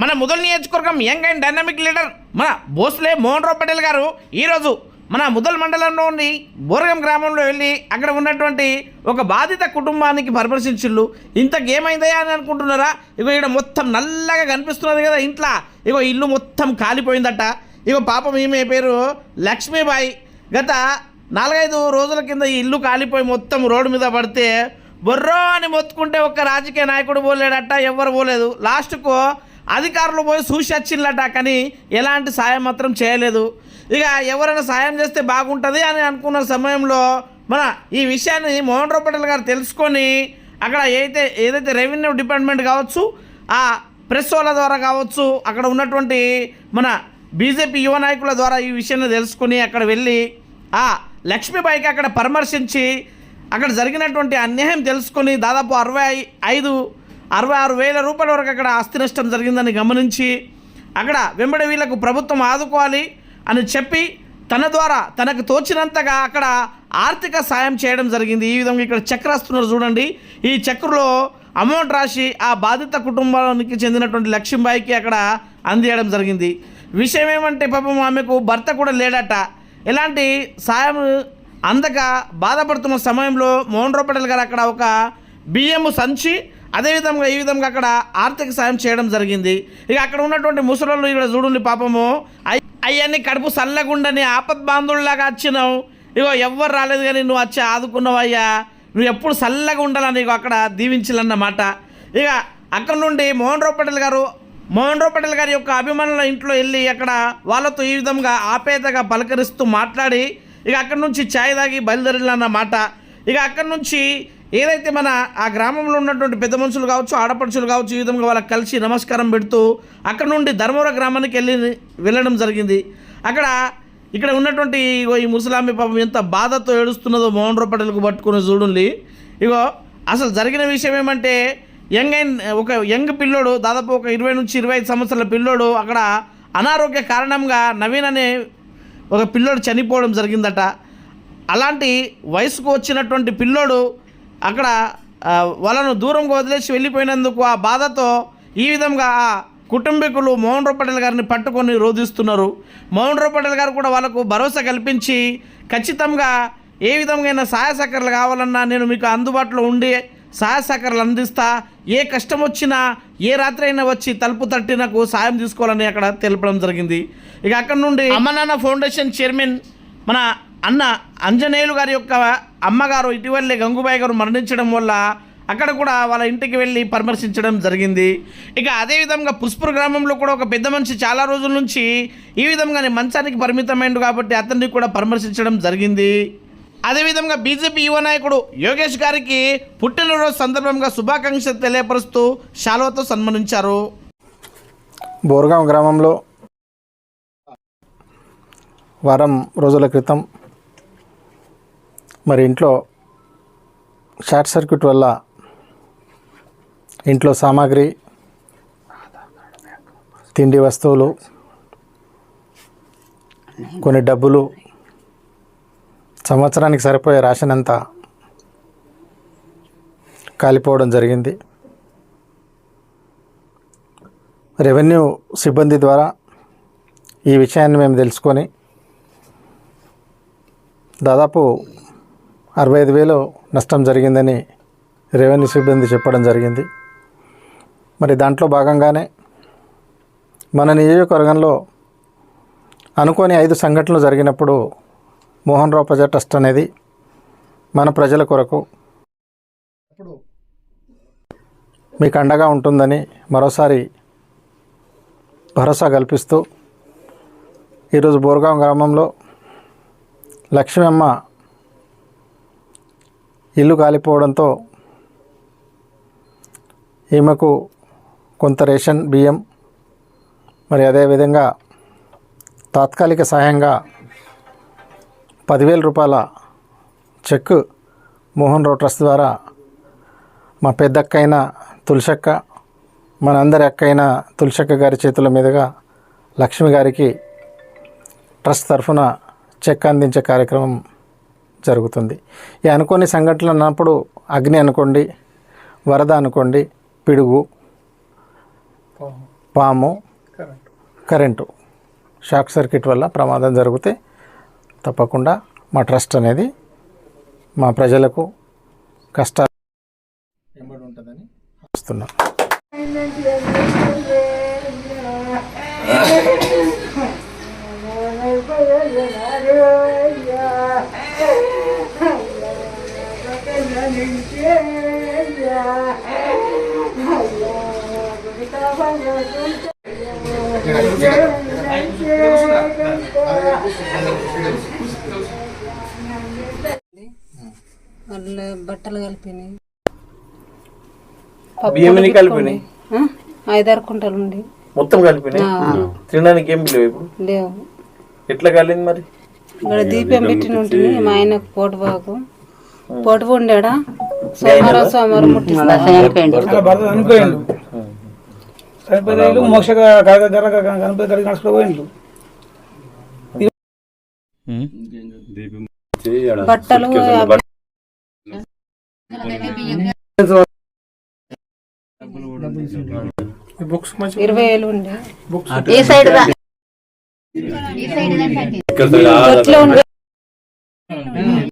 మన ముదల్ నియోజకవర్గం young and dynamic leader మన భోస్లే మోహన్ రావు పటేల్ గారు ఈరోజు మన ముదల్ మండలంలోని బోరగం గ్రామంలో వెళ్ళి అక్కడ ఉన్నటువంటి ఒక బాధిత కుటుంబానికి పరామర్శించిళ్ళు ఇంతకు అని అనుకుంటున్నారా? ఇగో ఇక్కడ మొత్తం నల్లగా కనిపిస్తున్నది కదా ఇంట్లో. ఇగో ఇల్లు మొత్తం కాలిపోయిందట. ఇగో పాపం ఈమె పేరు లక్ష్మీబాయి. గత నాలుగైదు రోజుల కింద ఈ ఇల్లు కాలిపోయి మొత్తం రోడ్డు మీద పడితే బొర్రో అని మొత్తుకుంటే ఒక్క రాజకీయ నాయకుడు పోలేడట ఎవ్వరు పోలేదు. లాస్ట్కు అధికారులు పోయి చూసి వచ్చిందట కానీ ఎలాంటి సాయం మాత్రం చేయలేదు. ఇక ఎవరైనా సాయం చేస్తే బాగుంటుంది అని అనుకున్న సమయంలో మన ఈ విషయాన్ని మోహన్ రావు పటేల్ గారు తెలుసుకొని అక్కడ ఏదైతే ఏదైతే రెవెన్యూ డిపార్ట్మెంట్ కావచ్చు ఆ ప్రెస్ వాళ్ళ ద్వారా కావచ్చు అక్కడ ఉన్నటువంటి మన బీజేపీ యువ నాయకుల ద్వారా ఈ విషయాన్ని తెలుసుకొని అక్కడ వెళ్ళి ఆ లక్ష్మీబాయికి అక్కడ పరామర్శించి అక్కడ జరిగినటువంటి అన్యాయం తెలుసుకొని దాదాపు అరవై ఐదు అరవై ఆరు వేల రూపాయల వరకు అక్కడ ఆస్తి నష్టం జరిగిందని గమనించి అక్కడ వెంబడి వీళ్ళకు ప్రభుత్వం ఆదుకోవాలి అని చెప్పి తన ద్వారా తనకు తోచినంతగా అక్కడ ఆర్థిక సాయం చేయడం జరిగింది. ఈ విధంగా ఇక్కడ చక్ర రాస్తున్నారు చూడండి. ఈ చక్రలో అమౌంట్ రాసి ఆ బాధిత కుటుంబానికి చెందినటువంటి లక్ష్మీబాయికి అక్కడ అందియడం జరిగింది. విషయం ఏమంటే పాపం ఆమెకు భర్త కూడా లేడట. ఎలాంటి సాయం అందక బాధపడుతున్న సమయంలో మోహన్ రూపటల్ గారు అక్కడ ఒక బియ్యము సంచి అదేవిధంగా ఈ విధంగా అక్కడ ఆర్థిక సాయం చేయడం జరిగింది. ఇక అక్కడ ఉన్నటువంటి ముసలోళ్ళు ఇక్కడ చూడండి పాపము. అయ్యన్ని కడుపు సల్లగుండని ఆపద్బాంధువుల్లాగా వచ్చినావు ఇగో ఎవ్వరు రాలేదు కానీ నువ్వు వచ్చి ఆదుకున్నావయ్యా నువ్వు ఎప్పుడు చల్లగా ఉండాలని నీకు అక్కడ దీవించాలన్నమాట. ఇక అక్కడ నుండి మోహన్ రావు పటేల్ గారు మోహన్ రావు పటేల్ గారి యొక్క అభిమానుల ఇంట్లో వెళ్ళి అక్కడ వాళ్ళతో ఈ విధంగా ఆపేతగా పలకరిస్తూ మాట్లాడి ఇక అక్కడి నుంచి ఛాయ్ తాగి బయలుదేరాలన్నమాట ఇక అక్కడి నుంచి ఏదైతే మన ఆ గ్రామంలో ఉన్నటువంటి పెద్ద మనుషులు కావచ్చు ఆడపడుచులు కావచ్చు ఈ విధంగా వాళ్ళకి కలిసి నమస్కారం పెడుతూ అక్కడ నుండి ధర్మవర గ్రామానికి వెళ్ళి వెళ్ళడం జరిగింది. అక్కడ ఇక్కడ ఉన్నటువంటి ఇగో ఈ ముసలామి పాపం ఎంత బాధతో ఏడుస్తున్నదో మోహన్ రూపటలకు పట్టుకుని చూడండి. ఇగో అసలు జరిగిన విషయం ఏమంటే యంగ్ అయిన ఒక యంగ్ పిల్లోడు దాదాపు ఒక ఇరవై నుంచి ఇరవై ఐదు సంవత్సరాల పిల్లోడు అక్కడ అనారోగ్య కారణంగా నవీన్ అనే ఒక పిల్లోడు చనిపోవడం జరిగిందట. అలాంటి వయసుకు వచ్చినటువంటి పిల్లోడు అక్కడ వాళ్ళను దూరంగా వదిలేసి వెళ్ళిపోయినందుకు ఆ బాధతో ఈ విధంగా ఆ కుటుంబీకులు మోహన్ రావు పటేల్ గారిని పట్టుకొని రోధిస్తున్నారు. మోహన్ రావు పటేల్ గారు కూడా వాళ్ళకు భరోసా కల్పించి ఖచ్చితంగా ఏ విధంగా సహాయ సహకారాలు కావాలన్నా నేను మీకు అందుబాటులో ఉండి సహాయ సహకారాలు అందిస్తా. ఏ కష్టం వచ్చినా ఏ రాత్రి అయినా వచ్చి తలుపు తట్టి నాకు సాయం తీసుకోవాలని అక్కడ తెలపడం జరిగింది. ఇక అక్కడ నుండి అమ్మ నాన్న ఫౌండేషన్ చైర్మన్ మన అన్న అంజనేయులు గారి యొక్క అమ్మగారు ఇటీవలే గంగుబాయి గారు మరణించడం వల్ల అక్కడ కూడా వాళ్ళ ఇంటికి వెళ్ళి పరామర్శించడం జరిగింది. ఇక అదేవిధంగా పుష్పూర్ గ్రామంలో కూడా ఒక పెద్ద మనిషి చాలా రోజుల నుంచి ఈ విధంగానే మంచానికి పరిమితమైండు కాబట్టి అతన్ని కూడా పరామర్శించడం జరిగింది. అదేవిధంగా బీజేపీ యువ నాయకుడు యోగేష్ గారికి పుట్టినరోజు సందర్భంగా శుభాకాంక్షలు తెలియపరుస్తూ శాలువతో సన్మానించారు. బోర్గాం గ్రామంలో వారం రోజుల క్రితం మరి ఇంట్లో షార్ట్ సర్క్యూట్ వల్ల ఇంట్లో సామాగ్రి తిండి వస్తువులు కొన్ని డబ్బులు సంవత్సరానికి సరిపోయే రేషన్ అంతా కాలిపోవడం జరిగింది. రెవెన్యూ సిబ్బంది ద్వారా ఈ విషయాన్ని మేము తెలుసుకొని దాదాపు అరవై ఐదు వేలు నష్టం జరిగిందని రెవెన్యూ సిబ్బంది చెప్పడం జరిగింది. మరి దాంట్లో భాగంగానే మన నియోజకవర్గంలో అనుకోని ఐదు సంఘటనలు జరిగినప్పుడు మోహన్ రావు ప్రజా ట్రస్ట్ అనేది మన ప్రజల కొరకు మీకు అండగా ఉంటుందని మరోసారి భరోసా కల్పిస్తూ ఈరోజు బోర్గాం గ్రామంలో లక్ష్మీ అమ్మ ఇల్లు కాలిపోవడంతో ఈమెకు కొంత రేషన్ బియ్యం మరి అదేవిధంగా తాత్కాలిక సహాయంగా పదివేల రూపాయల చెక్ మోహన్ రావు ట్రస్ట్ ద్వారా మా పెద్దక్క అయిన తులసక్క మనందరి అందరి అక్కైన తులసక్క గారి చేతుల మీదుగా లక్ష్మి గారికి ట్రస్ట్ తరఫున చెక్ అందించే కార్యక్రమం జరుగుతుంది. ఈ అనుకోని సంఘటనలు అన్నప్పుడు అగ్ని అనుకోండి వరద అనుకోండి పిడుగు పాము కరెంటు. షాక్ సర్క్యూట్ వల్ల ప్రమాదం జరిగితే తప్పకుండా మా ట్రస్ట్ అనేది మా ప్రజలకు కష్టాలు ఉంటుందని వస్తున్నాం మళ్ళీ బట్టలు కలిపినాయి. బియ్యం కలిపినాయి? ఐదారు కుంటలు ఉండి. మొత్తం కలిపినాయి? తినడానికి ఏం లేవు ఇప్పుడు? లేవు. ఎట్లా కలింది మరి? ఇక్కడ దీపం పెట్టిన ఉంటుంది మా ఆయనకు పోటు బాగు పోటు ఉండేడా సోమవారం సోమవారం ముట్టిస్తారు మోక్ష గణపతి నడుచుకోపోయిండు బట్టలు ఇరవై వేలు ఉండే. ఈ సైడ్ రా. దొడ్లో ఉండే